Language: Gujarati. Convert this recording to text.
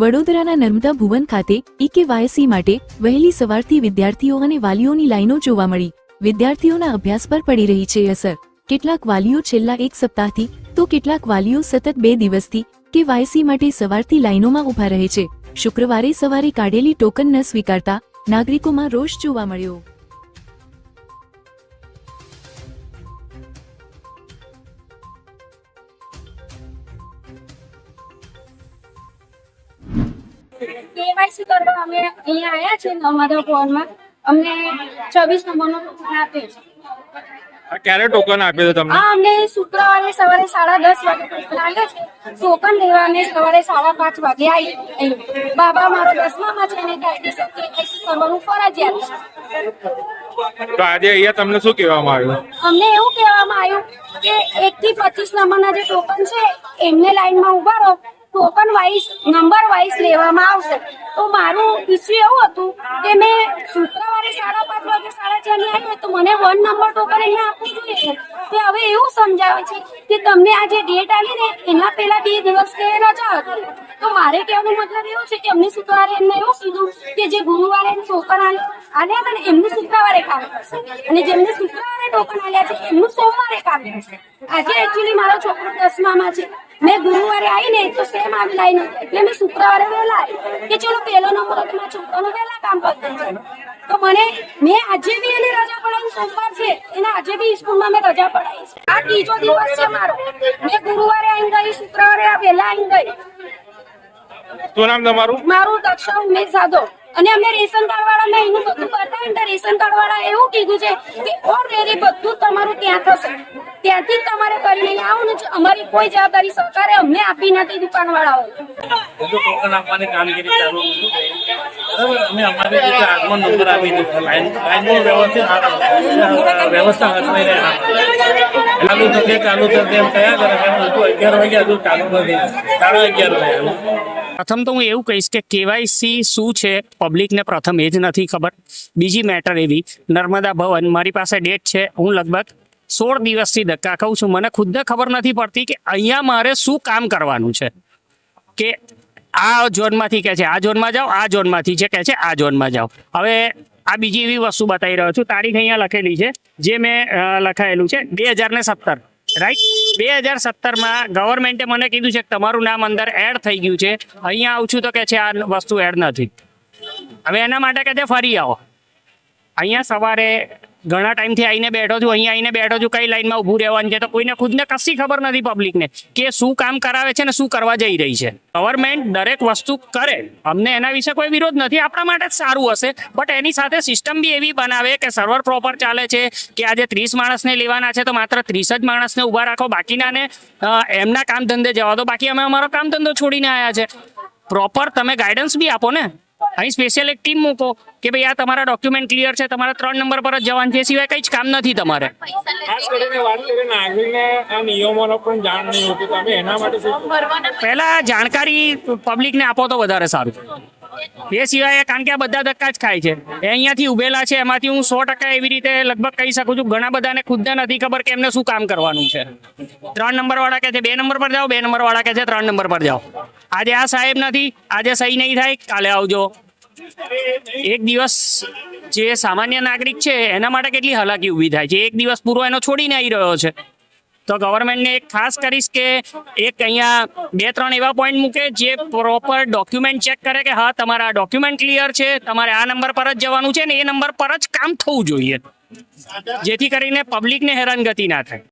વડોદરાના નર્મદા ભુવન ખાતે ઈકેવાયસી માટે વહેલી સવારથી વિદ્યાર્થીઓ અને વાલીઓની લાઈનો જોવા મળી. વિદ્યાર્થીઓના અભ્યાસ પર પડી રહી છે અસર. કેટલાક વાલીઓ છેલ્લા એક સપ્તાહથી, તો કેટલાક વાલીઓ સતત બે દિવસથી કે વાયસી માટે સવારથી લાઈનોમાં ઊભા રહે છે. શુક્રવારે સવારે કાઢેલી ટોકન ન સ્વીકારતા નાગરિકોમાં રોષ જોવા મળ્યો. કેવાયસી કરવા અમે અહીંયા આવ્યા છે અમારા ફોનમાં અમને છવ્વીસ નંબરનો ટોકન આપે છે. આ ક્યારે ટોકન આપ્યો તમને? હા અમને શુક્રવારે સવારે સાડા દસ વાગે ટોકન છે. ટોકન લેવા અમે સવારે સાડા પાંચ વાગે આવી બાબા મારો દસમામાં છે ને કાયદેસર કેવાયસી કરવાનું ફરજિયાત છે. તો આજે અહીંયા તમને શું કહેવામાં આવ્યું? અમને એવું કહેવામાં આવ્યું કે એક થી પચીસ નંબરના જે ટોકન છે એમને લાઈનમાં ઊભા રહો. ટોકન વાઇઝ નંબર વાઇઝ લેવામાં આવશે. તો મારું ઇસ્યુ એવું હતું કે મેં શુક્રવારે સાડા પાંચ વાગે સાડા છ ની આવી તો મને વન નંબર ટોકન એને આપવું જોઈએ તે હવે એવું સમજાવે છે કે તમને આ જે ડેટ આવી ને, એના પહેલા બે દિવસ કે રજા હતી. તો મારે કહેવાનો મતલબ એવું છે કે અમને શુક્રવારે એમને એવું કીધું કે જે ગુરુવારે ટોકન આવ્યા હતા ને, એમનું શુક્રવારે કામ કરશે. અને જેમને શુક્રવારે ટોકન આવ્યા છે, એમનું સોમવારે કામ કરશે. આજે એકચ્યુઅલી મારો છોકરો દસમામાં છે. મેં ગુરુવારે આવીને તો સેમ આવી લાઈન હતી. એટલે મેં શુક્રવારે વહેલા આવી. કે ચલો પહેલો નંબર હતો મારા છોકરાનો વહેલા કામ કરી તો મને મેં આજે બી એની રજા પડાવી સોમવાર છે. એને આજે બી સ્કૂલમાં મેં રજા પડાવી છે. આ ત્રીજો દિવસ છે મારો. મેં ગુરુવારે આવી ગઈ શુક્રવારે વહેલા આવી ગઈ. શું નામ તમારું? મારું દક્ષા ઉમેશ જાદવ. અને અમને રેશન કાર્ડ વાળા મેં એનું બધું બતાવ્યું તો રેશન કાર્ડ વાળા એવું કીધું છે કે ઓલરેડી બધું તમારું ત્યાં થશે. ત્યાંથી તમારે કરીને આવો ને અમારી કોઈ જવાબદારી સરકારે અમને આપી નથી દુકાન વાળાઓ અમે અમારી અગિયાર વાગ્યા હજુ ચાલુ નથી. સાડા અગિયાર વાગ્યા પ્રથમ તો હું એવું કહીશ કે કેવાયસી શું છે? પબ્લિકને પ્રથમ એ જ નથી ખબર. બીજી મેટર એવી. નર્મદા ભવન, મારી પાસે ડેટ છે. હું લગભગ સોળ દિવસથી ધક્કા ખાઉં છું. મને ખુદને ખબર નથી પડતી કે અહીંયા મારે શું કામ કરવાનું છે. કે આ ઝોનમાંથી કહે છે, આ ઝોનમાં જાઓ, આ ઝોનમાંથી છે, કહે છે, આ ઝોનમાં જાઓ. હવે આ બીજી એવી વસ્તુ બતાવી રહ્યો છું. તારીખ અહીંયા લખેલી છે. જે મેં લખાયેલું છે, બે રાઈટ બે હજાર સત્તરમાં ગવર્મેન્ટે મને કીધું છે કે તમારું નામ અંદર એડ થઈ ગયું છે. અહીંયા આવું છું તો કે છે આ વસ્તુ એડ નથી. હવે એના માટે કે છે ફરી આવો. અહીંયા સવારે ઘણા ટાઈમથી આવીને બેઠો છું, અહીંયા આવીને બેઠો છું, કઈ લાઈનમાં ઊભું રહેવાનું છે તો કોઈને ખુદને કશી ખબર નથી પબ્લિકને કે શું કામ કરાવે છે ને શું કરવા જઈ રહી છે. ગવર્મેન્ટ દરેક વસ્તુ કરે. અમને એના વિશે કોઈ વિરોધ નથી. આપણા માટે જ સારું હશે. બટ એની સાથે સિસ્ટમ બી એવી બનાવે કે સર્વર પ્રોપર ચાલે છે, કે આજે ત્રીસ માણસને લેવાના છે તો માત્ર ત્રીસ જ માણસને ઊભા રાખો. બાકીનાને એમના કામ ધંધે જવા દો. બાકી અમે અમારો કામ ધંધો છોડીને આવ્યા છે. પ્રોપર તમે ગાઈડન્સ બી આપો ને. અહીં સ્પેશિયલ એક ટીમ મૂકો કે ભાઈ આ તમારા ડોક્યુમેન્ટ ક્લિયર છે તમારા ત્રણ નંબર પર જ જવાનું છે સિવાય કંઈ જ કામ નથી તમારે. પહેલા જાણકારી પબ્લિકને આપો તો વધારે સારું. એ સિવાય કારણ કે આ બધા ધક્કા જ ખાય છે. એ અહીંયાથી ઉભેલા છે એમાંથી હું સો ટકા એવી રીતે લગભગ કહી શકું છું ઘણા બધાને ખુદને નથી ખબર કે એમને શું કામ કરવાનું છે. ત્રણ નંબર વાળા કે છે બે નંબર પર જાઓ બે નંબર વાળા કે છે ત્રણ નંબર પર જાઓ. આજે આ સાહેબ નથી, આજે સહી નહીં થાય, કાલે આવજો. એક દિવસ જે સામાન્ય નાગરિક છે, એના માટે કેટલી હલાકી ઊભી થાય છે? એક દિવસ પૂરો એનો છોડીને આવી રહ્યો છે. તો ગવર્મેન્ટને એક ખાસ કરીશ કે એક અહીંયા બે, ત્રણ એવા પોઈન્ટ મૂકે જે પ્રોપર ડોક્યુમેન્ટ ચેક કરે કે હા, તમારા ડોક્યુમેન્ટ ક્લિયર છે, તમારે આ નંબર પર જ જવાનું છે ને એ નંબર પર જ કામ થવું જોઈએ. જેથી કરીને પબ્લિકને હેરાનગતિ ના થાય.